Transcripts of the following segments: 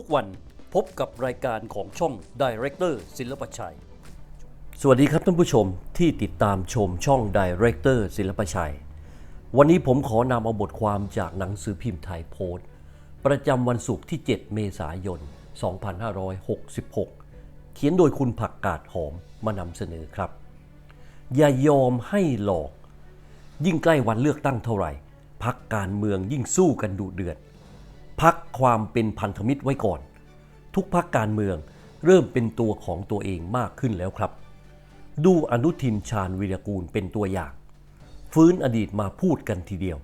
ทุกวันพบกับรายการของช่อง Director ศิลปชัย สวัสดีครับท่านผู้ชมที่ติดตามชมช่อง Director ศิลปชัย วันนี้ผมขอนำเอาบทความจากหนังสือพิมพ์ไทยโพสต์ ประจำวันศุกร์ที่ 7 เมษายน 2566 เขียนโดยคุณผักกาดหอมมานำเสนอครับ อย่ายอมให้หลอก ยิ่งใกล้วันเลือกตั้งเท่าไหร่พักการเมืองยิ่งสู้กันดุเดือด พักความเป็นพันธมิตรไว้ก่อน ทุกพักการเมืองเริ่มเป็นตัวของตัวเองมากขึ้นแล้วครับ ดูอนุทินชาญวิรกูลเป็นตัวอย่าง ฟื้นอดีตมาพูดกันทีเดียว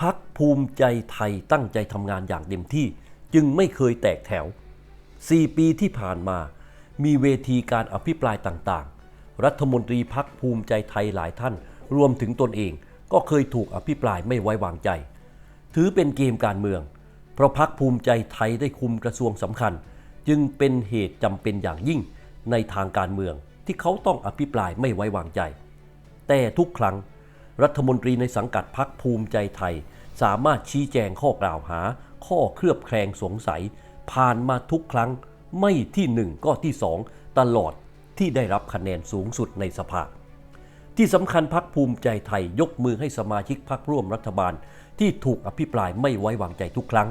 พักภูมิใจไทยตั้งใจทำงานอย่างเต็มที่จึงไม่เคยแตกแถว 4 ปีที่ผ่านมา มีเวทีการอภิปรายต่างๆ รัฐมนตรีพักภูมิใจไทยหลายท่าน รวมถึงตนเองก็เคยถูกอภิปรายไม่ไว้วางใจ ถือเป็นเกมการเมือง เพราะพักภูมิใจไทยได้คุมกระทรวงสำคัญ จึงเป็นเหตุจำเป็นอย่างยิ่งในทางการเมืองที่เขาต้องอภิปรายไม่ไว้วางใจ แต่ทุกครั้ง รัฐมนตรีในสังกัดพักภูมิใจไทย สามารถชี้แจงข้อกล่าวหา ข้อเคลือบแคลงสงสัย ผ่านมาทุกครั้ง ไม่ที่หนึ่งก็ที่สองตลอดที่ได้รับคะแนนสูงสุดในสภา ที่สำคัญพักภูมิใจไทยยกมือให้สมาชิกพักร่วมรัฐบาล ที่ถูกอภิปรายไม่ไว้วางใจทุกครั้ง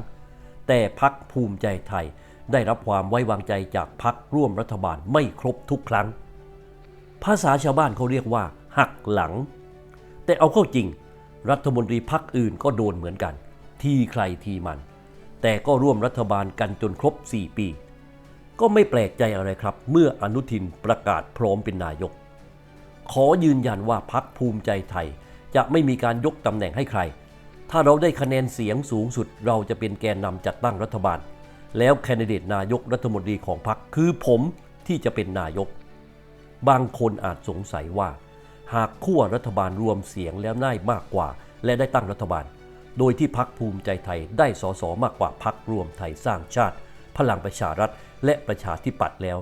แต่พักภูมิใจไทยได้รับความไว้วางใจจากพักร่วมรัฐบาลไม่ครบทุกครั้ง ภาษาชาวบ้านเขาเรียกว่า หักหลัง แต่เอาเข้าจริง รัฐมนตรีพักอื่นก็โดนเหมือนกัน ทีใครทีมัน แต่ก็ร่วมรัฐบาลกันจนครบ 4 ปี ก็ไม่แปลกใจอะไรครับ เมื่ออนุทินประกาศพร้อมเป็นนายก ขอยืนยันว่าพักภูมิใจไทย จะไม่มีการยกตำแหน่งให้ใคร ถ้าเราได้คะแนนเสียงสูงสุด เราจะเป็นแกนนำจัดตั้งรัฐบาล แล้วแคนดิเดตนายกรัฐมนตรีของพรรคคือผมที่จะเป็นนายก บางคนอาจสงสัยว่า หากขั้วรัฐบาลรวมเสียงแล้วได้มากกว่า และได้ตั้งรัฐบาล โดยที่พักภูมิใจไทยได้สสมากกว่าพักรวมไทยสร้างชาติ พลังประชารัฐและประชาธิปัตย์แล้ว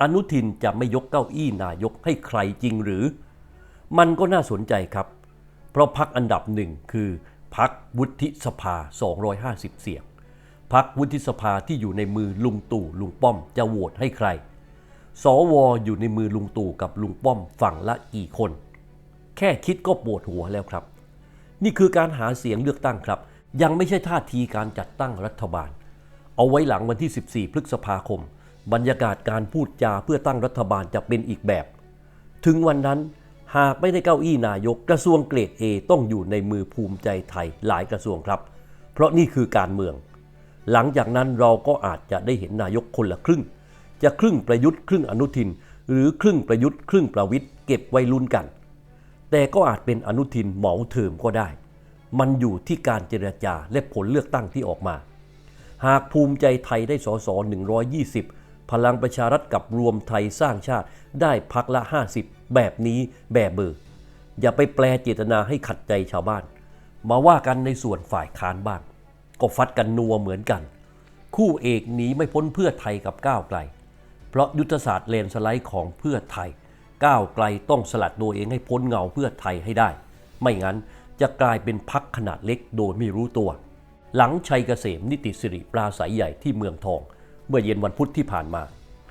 อนุทินจะไม่ยกเก้าอี้นายกให้ใครจริงหรือ มันก็น่าสนใจครับ เพราะพักอันดับหนึ่งคือพักวุฒิสภา 250 เสียงพักวุฒิสภาที่อยู่ในมือลุงตู่ลุงป้อมจะโหวตให้ใคร สวอยู่ในมือลุงตู่กับลุงป้อมฝั่งละกี่คน แค่คิดก็ปวดหัวแล้วครับ นี่คือการหาเสียงเลือกตั้งครับ ยังไม่ใช่ท่าทีการจัดตั้งรัฐบาล เอาไว้หลังวันที่ 14 พฤษภาคม บรรยากาศการพูดจาเพื่อตั้งรัฐบาลจะเป็นอีกแบบ ถึงวันนั้นหากไม่ได้เก้าอี้นายกกระทรวงเกรด A ต้องอยู่ในมือภูมิใจไทยหลายกระทรวงครับ เพราะนี่คือการเมือง หลังจากนั้นเราก็อาจจะได้เห็นนายกคนละครึ่ง จะครึ่งประยุทธ์ครึ่งอนุทิน หรือครึ่งประยุทธ์ครึ่งประวิทย์เก็บไว้ลุ้นกัน แต่ก็อาจเป็นอนุทินเหมาเถิมก็ได้ มันอยู่ที่การเจรจาและผลเลือกตั้งที่ออกมา หากภูมิใจไทยได้สส120 พลังประชารัฐกับรวมไทยสร้างชาติได้พักละ 50 แบบนี้แบบเบอร์ อย่าไปแปลเจตนาให้ขัดใจชาวบ้าน มาว่ากันในส่วนฝ่ายค้านบ้างก็ฟัดกันนัวเหมือนกัน คู่เอกหนีไม่พ้นเพื่อไทยกับก้าวไกล เพราะยุทธศาสตร์เลนสไลด์ของเพื่อไทย ก้าวไกลต้องสลัดตัวเองให้พ้นเงาเพื่อไทยให้ได้ ไม่งั้นจะกลายเป็นพักขนาดเล็กโดยไม่รู้ตัว หลังชัยเกษมนิติสิริปราศัยใหญ่ที่เมืองทอง เมื่อเย็นวันพุธที่ผ่านมา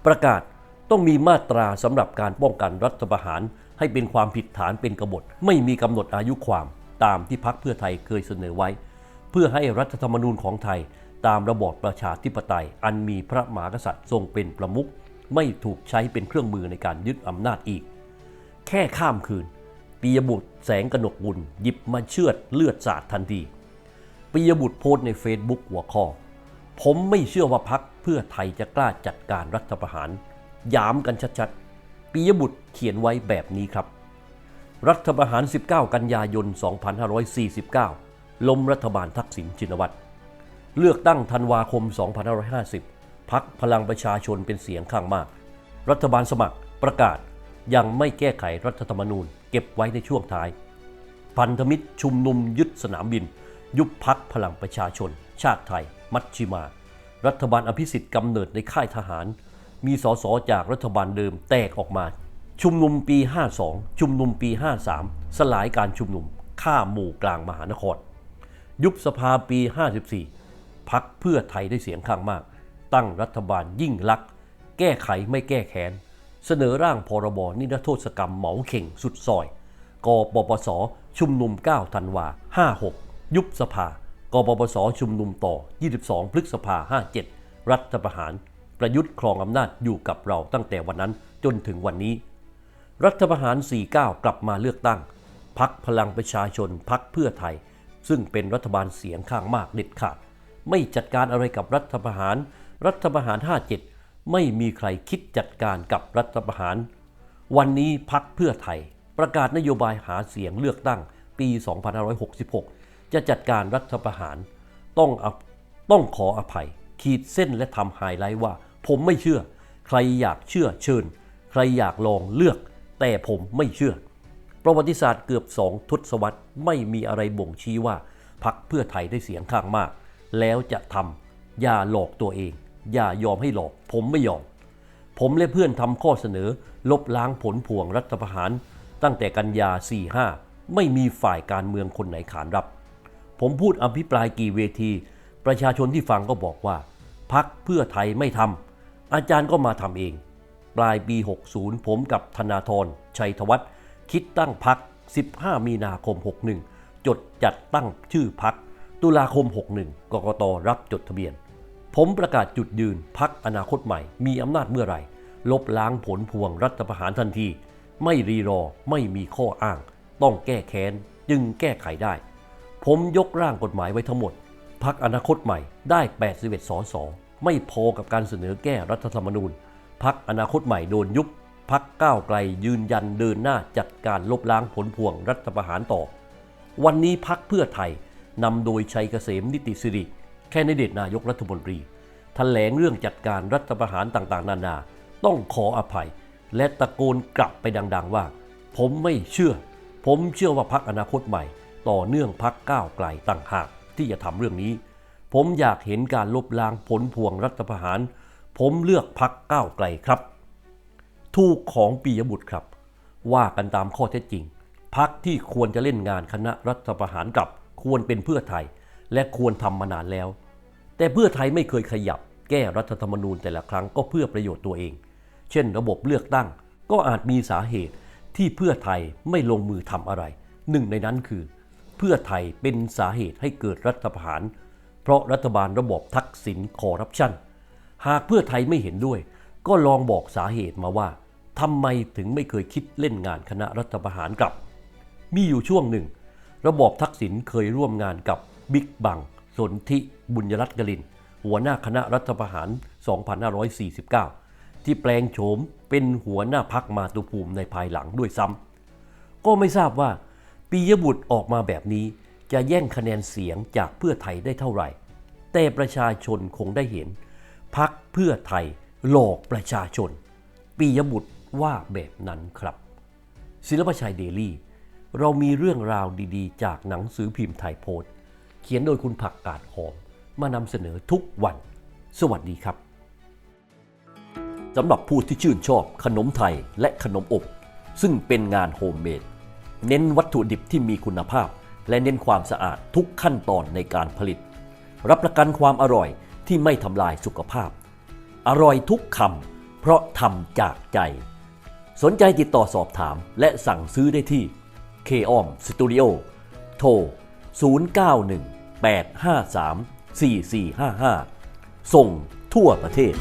ประกาศต้องมีมาตราสำหรับการป้องกันรัฐประหาร ให้เป็นความผิดฐานเป็นกบฏ ไม่มีกำหนดอายุความตามที่พักเพื่อไทยเคยเสนอไว้ เพื่อให้รัฐธรรมนูญของไทย ตามระบอบประชาธิปไตย อันมีพระมหากษัตริย์ทรงเป็นประมุขไม่ถูกใช้เป็นเครื่องมือในการยึดอำนาจอีก แค่ข้ามคืนปียบุตรแสงกนกบุญหยิบมาเชือดเลือดสาดทันทีปียบุตรโพสในเฟซบุ๊กหัวข้อ ผมไม่เชื่อว่าพักเพื่อไทยจะกล้าจัดการรัฐประหาร ย้ำกันชัดๆปียบุตรเขียนไว้แบบนี้ครับ รัฐประหาร 19 กันยายน 2549 ล้มรัฐบาลทักษิณชินวัตร เลือกตั้งธันวาคม 2550 พักพลังประชาชนเป็นเสียงข้างมาก รัฐบาลสมัครประกาศยังไม่แก้ไขรัฐธรรมนูญ เก็บไว้ในช่วงท้าย พันธมิตรชุมนุมยึดสนามบิน ยุบพักพลังประชาชน ชาติไทย มัชชิมา รัฐบาลอภิสิทธิ์กำเนิดในค่ายทหาร มีสสจากรัฐบาลเดิมแตกออกมา ชุมนุมปี 52 ชุมนุมปี 53 สลายการชุมนุมฆ่าหมู่กลางมหานคร ยุบสภาปี 54 พักเพื่อไทยได้เสียงข้างมาก ตั้งรัฐบาลยิ่งลักษณ์แก้ไขไม่แก้แค้น เสนอร่างพรบนิรโทษกรรมเหมาเข่งสุดซอย กปปส ชุมนุม 9 ธันวา 56 ยุบสภา กปปสชุมนุมต่อ 22 พฤษภา 57 รัฐประหาร ประยุทธ์ครองอำนาจอยู่กับเราตั้งแต่วันนั้นจนถึงวันนี้ รัฐประหาร 49 กลับมาเลือกตั้ง พักพลังประชาชนพักเพื่อไทย ซึ่งเป็นรัฐบาลเสียงข้างมากเด็ดขาด ไม่จัดการอะไรกับรัฐประหาร รัฐประหาร 57 ไม่มีใครคิดจัดการกับรัฐประหาร วันนี้พักเพื่อไทย ประกาศนโยบายหาเสียงเลือกตั้งปี 2566 จะจัดการรัฐประหาร ต้องอต้องขออภัย ขีดเส้นและทำไฮไลท์ว่า ผมไม่เชื่อ ใครอยากเชื่อเชิญ ใครอยากลองเลือก แต่ผมไม่เชื่อ ประวัติศาสตร์เกือบสองทศวรรษไม่มีอะไรบ่งชี้ว่าพักเพื่อไทยได้เสียงข้างมาก แล้วจะทำอย่าหลอกตัวเอง อย่ายอมให้หลอก ผมไม่ยอม ผมและเพื่อนทำข้อเสนอ ลบล้างผลพวงรัฐประหาร ตั้งแต่กันยา 45 ไม่มีฝ่ายการเมืองคนไหนขานรับ ผมพูดอภิปรายกี่เวที ประชาชนที่ฟังก็บอกว่า พักเพื่อไทยไม่ทำอาจารย์ก็มาทำเอง ปลายปี 60 ผมกับธนาธรชัยธวัฒน์คิดตั้งพัก 15 มีนาคม 61 จดจัดตั้งชื่อพัก ตุลาคม 61 กกตรับจดทะเบียน ผมประกาศจุดยืนพักอนาคตใหม่ มีอำนาจเมื่อไหร่ ลบล้างผลพวงรัฐประหารทันที ไม่รีรอไม่มีข้ออ้าง ต้องแก้แค้นจึงแก้ไขได้ ผมยกร่างกฎหมายไว้ทั้งหมด พักอนาคตใหม่ได้ 81 สส ไม่พอกับการเสนอแก้รัฐธรรมนูญ พักอนาคตใหม่โดนยุบ พักก้าวไกลยืนยันเดินหน้าจัดการลบล้างผลพวงรัฐประหารต่อ วันนี้พักเพื่อไทยนำโดยชัยเกษมนิติสิริ แค่ในเดชนายกรัฐมนตรีแถลงเรื่องจัดการรัฐประหารต่างๆ นานา ต้องขออภัย และตะโกนกลับไปดัง ๆ ว่า ผมไม่เชื่อ ผมเชื่อว่าพักอนาคตใหม่ ต่อเนื่องพักก้าวไกลต่างหากที่จะทำเรื่องนี้ ผมอยากเห็นการลบล้างผลพวงรัฐประหาร ผมเลือกพักก้าวไกลครับ ถูกของปียบุตรครับ ว่ากันตามข้อเท็จจริง พักที่ควรจะเล่นงานคณะรัฐประหารกับควรเป็นเพื่อไทย และควรทำมานานแล้ว แต่เพื่อไทยไม่เคยขยับ แก้รัฐธรรมนูญแต่ละครั้งก็เพื่อประโยชน์ตัวเอง เช่น ระบบเลือกตั้งก็อาจมีสาเหตุที่เพื่อไทยไม่ลงมือทำอะไร หนึ่งในนั้นคือ เพื่อไทยเป็นสาเหตุให้เกิดรัฐประหาร เพราะรัฐบาลระบบทักษิณคอร์รัปชันหากเพื่อไทยไม่เห็นด้วย ก็ลองบอกสาเหตุมาว่าทำไมถึงไม่เคยคิดเล่นงานคณะรัฐประหารกลับ มีอยู่ช่วงหนึ่ง ระบอบทักษิณเคยร่วมงานกับบิ๊กบังสนธิบุญยรัตน์กลิน หัวหน้าคณะรัฐประหาร 2549 ที่แปลงโฉมเป็นหัวหน้าพักมาตุภูมิในภายหลังด้วยซ้ำก็ไม่ทราบว่า ปียบุตรออกมาแบบนี้จะแย่งคะแนนเสียงจากเพื่อไทยได้เท่าไหร่ แต่ประชาชนคงได้เห็น พักเพื่อไทยหลอกประชาชน ปียบุตรว่าแบบนั้นครับ ศิลปชัยเดลี่ เรามีเรื่องราวดีๆ จากหนังสือพิมพ์ไทยโพสต์ เขียนโดยคุณผักกาดหอม มานำเสนอทุกวัน สวัสดีครับสำหรับผู้ที่ชื่นชอบขนมไทยและขนมอบ ซึ่งเป็นงานโฮมเมด เน้นวัตถุดิบที่มีคุณภาพ และเน้นความสะอาดทุกขั้นตอนในการผลิต รับประกันความอร่อยที่ไม่ทำลายสุขภาพ อร่อยทุกคำเพราะทำจากใจ สนใจติดต่อสอบถามและสั่งซื้อได้ที่ k o m Studio โทร 091 853 4455 ส่งทั่วประเทศ